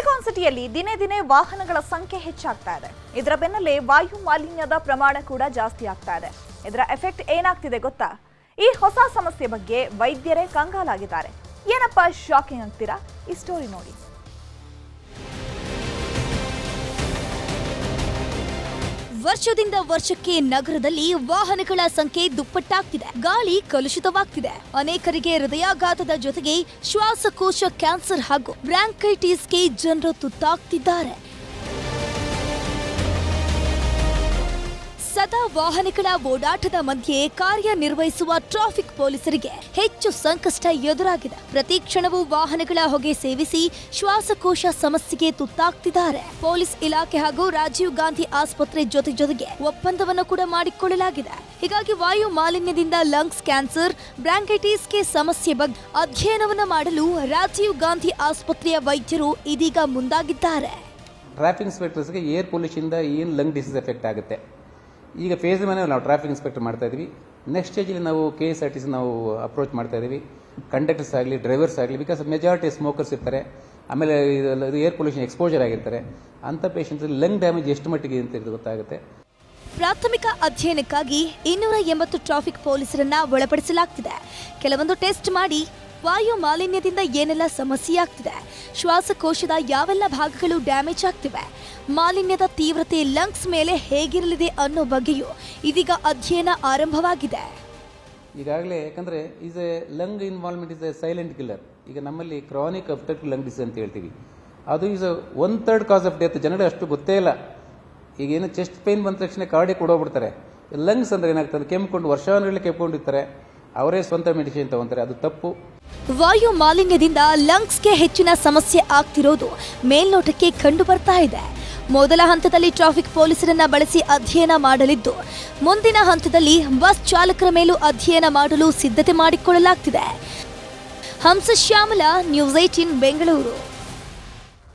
Silicon ಸಿಟಿಯಲ್ಲಿ ದಿನೇ ದಿನೇ ವಾಹನಗಳ ಸಂಖ್ಯೆ ಹೆಚ್ಚಾಗ್ತಾ ಇದೆ. ಇದರ ಬೆನ್ನಲ್ಲೇ ವಾಯು ಮಾಲಿನ್ಯದ ಪ್ರಮಾಣ ಕೂಡ ಜಾಸ್ತಿ ಆಗ್ತಾ ಇದೆ. ಇದರ ಎಫೆಕ್ಟ್ ಏನಾಗ್ತಿದೆ ಗೊತ್ತಾ? ಈ ಹೊಸ ಸಮಸ್ಯೆ ಬಗ್ಗೆ ವೈದ್ಯರೇ ಕಂಗಾಲಾಗಿದ್ದಾರೆ. ಏನಪ್ಪ ಶಾಕಿಂಗ್ ಆಗ್ತೀರಾ? ಈ ಸ್ಟೋರಿ ನೋಡಿ. ವರ್ಷದಿಂದ ವರ್ಷಕ್ಕೆ ನಗರದಲ್ಲಿ ವಾಹನಗಳ ಸಂಖ್ಯೆ ದುಪ್ಪಟ್ಟಾಗ್ತಿದೆ. ಗಾಳಿ ಕಲುಷಿತವಾಗ್ತಿದೆ. ಅನೇಕರಿಗೆ ಹೃದಯಾಘಾತದ ಜೊತೆಗೆ ಶ್ವಾಸಕೋಶ ಕ್ಯಾನ್ಸರ್ ಹಾಗೂ ಬ್ರಾಂಕೈಟಿಸ್ಗೆ ಜನರು ತುತ್ತಾಗ್ತಿದ್ದಾರೆ. ಸದಾ ವಾಹನಗಳ ಓಡಾಟದ ಮಧ್ಯೆ ಕಾರ್ಯನಿರ್ವಹಿಸುವ ಟ್ರಾಫಿಕ್ ಪೊಲೀಸರಿಗೆ ಹೆಚ್ಚು ಸಂಕಷ್ಟ ಎದುರಾಗಿದೆ. ಪ್ರತಿ ಕ್ಷಣವೂ ವಾಹನಗಳ ಹೊಗೆ ಸೇವಿಸಿ ಶ್ವಾಸಕೋಶ ಸಮಸ್ಯೆಗೆ ತುತ್ತಾಗ್ತಿದ್ದಾರೆ. ಪೊಲೀಸ್ ಇಲಾಖೆ ಹಾಗೂ ರಾಜೀವ್ ಗಾಂಧಿ ಆಸ್ಪತ್ರೆ ಜೊತೆ ಜೊತೆಗೆ ಒಪ್ಪಂದವನ್ನು ಕೂಡ ಮಾಡಿಕೊಳ್ಳಲಾಗಿದೆ. ಹೀಗಾಗಿ ವಾಯು ಮಾಲಿನ್ಯದಿಂದ ಲಂಗ್ಸ್ ಕ್ಯಾನ್ಸರ್, ಬ್ರಾಂಕೈಟಿಸ್ಗೆ ಸಮಸ್ಯೆ ಬಗ್ಗೆ ಅಧ್ಯಯನವನ್ನು ಮಾಡಲು ರಾಜೀವ್ ಗಾಂಧಿ ಆಸ್ಪತ್ರೆಯ ವೈದ್ಯರು ಇದೀಗ ಮುಂದಾಗಿದ್ದಾರೆ. ಟ್ರಾಫಿಕ್ ಇನ್ಸ್ಪೆಕ್ಟರ್ಸ್ಗೆ ಏರ್ ಪೊಲ್ಯೂಷನ್ ಏನು ಲಂಗ್ ಡಿಸೀಸ್ ಎಫೆಕ್ಟ್ ಆಗುತ್ತೆ? ಈಗ ಫೇಸ್ ಮೇಲೆ ನಾವು ಟ್ರಾಫಿಕ್ ಇನ್ಸ್ಪೆಕ್ಟರ್ ಮಾಡ್ತಾ ಇದ್ವಿ. ನೆಕ್ಸ್ಟ್ ಸ್ಟೇಜಲ್ಲಿ ನಾವು K S R T C ನಾವು ಅಪ್ರೋಚ್ ಮಾಡ್ತಾ ಇದ್ದೀವಿ ಕಂಡಕ್ಟರ್ಸ್ ಆಗಲಿ ಡ್ರೈವರ್ಸ್ ಆಗಲಿ ಬಿಕಾಸ್ ಮೆಜಾರಿಟಿ ಸ್ಮೋಕರ್ಸ್ ಇರ್ತಾರೆ. ಆಮೇಲೆ ಏರ್ ಪೊಲ್ಯೂಷನ್ ಎಕ್ಸ್ಪೋಜರ್ ಆಗಿರ್ತಾರೆ. ಅಂಥ ಪೇಷಂಟ್ಸ್ ಲಂಗ್ ಡ್ಯಾಮೇಜ್ ಎಷ್ಟು ಮಟ್ಟಿಗೆ ಅಂತ ಇದು ಗೊತ್ತಾಗುತ್ತೆ. ಪ್ರಾಥಮಿಕ ಅಧ್ಯಯನಕ್ಕಾಗಿ ಇನ್ನೂರ ಎಂಬತ್ತು ಟ್ರಾಫಿಕ್ ಪೊಲೀಸರನ್ನ ಒಳಪಡಿಸಲಾಗ್ತಿದೆ. ಕೆಲವೊಂದು ಟೆಸ್ಟ್ ಮಾಡಿ ವಾಯು ಮಾಲಿನ್ಯದಿಂದ ಏನೆಲ್ಲ ಸಮಸ್ಯೆ ಆಗ್ತಿದೆ ಶ್ವಾಸಕೋಶದ ಯಾವೆಲ್ಲ ಭಾಗಗಳು ಡ್ಯಾಮೇಜ್ ಆಗ್ತಿವೆ? ಮಾಲಿನ್ಯದ ತೀವ್ರತೆ ಲಂಗ್ಸ್ ಮೇಲೆ ಹೇಗಿರಲಿದೆ ಅನ್ನೋ ಬಗ್ಗೆಯೂ ಇದೀಗ ಅಧ್ಯಯನ ಆರಂಭವಾಗಿದೆ. ಈಗಾಗಲೇ ಯಾಕಂದರೆ is a lung involvement is a silent killer ಈಗ ನಮ್ಮಲ್ಲಿ ಕ್ರಾನಿಕ್ ಅಫ್ಟೆಕ್ಟ್ ಲಂಗ್ ಡಿಸೀಸ್ ಅಂತ ಹೇಳ್ತೀವಿ. ಅದು is one third cause of death ಜನಗಳಿಗೆ ಅಷ್ಟು ಗೊತ್ತೇ ಇಲ್ಲ. ಈಗ ಏನು ಚೆಸ್ಟ್ ಪೇನ್ ಬಂದ ತಕ್ಷಣ ಕಾರ್ಡಿಗೆ ಕೊಡೋಗ್ಬಿಡ್ತಾರೆ ಲಂಗ್ಸ್ ಅಂದ್ರೆ ಏನಾಗ್ತದೆ? ಕೆಮ್ಕೊಂಡು ವರ್ಷಾನುಗಟ್ಟಲೆ ಕೆಮ್ಕೊಂಡಿರ್ತಾರೆ ಅವರೇ ಸ್ವಂತ ಮೆಡಿಸಿನ್ ತಗೊಂತಾರೆ. ಅದು ತಪ್ಪು. ವಾಯು ಮಾಲಿನ್ಯದಿಂದ ಲಂಗ್ಸ್ಗೆ ಹೆಚ್ಚಿನ ಸಮಸ್ಯೆ ಆಗ್ತಿರೋದು ಮೇಲ್ನೋಟಕ್ಕೆ ಕಂಡು ಬರ್ತಾ ಇದೆ. ಮೊದಲ ಹಂತದಲ್ಲಿ ಟ್ರಾಫಿಕ್ ಪೊಲೀಸರನ್ನ ಬಳಸಿ ಅಧ್ಯಯನ ಮಾಡಲಿದ್ದು, ಮುಂದಿನ ಹಂತದಲ್ಲಿ ಬಸ್ ಚಾಲಕರ ಮೇಲೂ ಅಧ್ಯಯನ ಮಾಡಲು ಸಿದ್ಧತೆ ಮಾಡಿಕೊಳ್ಳಲಾಗ್ತಿದೆ. Hamsa Shyamala, news eighteen Bengaluru.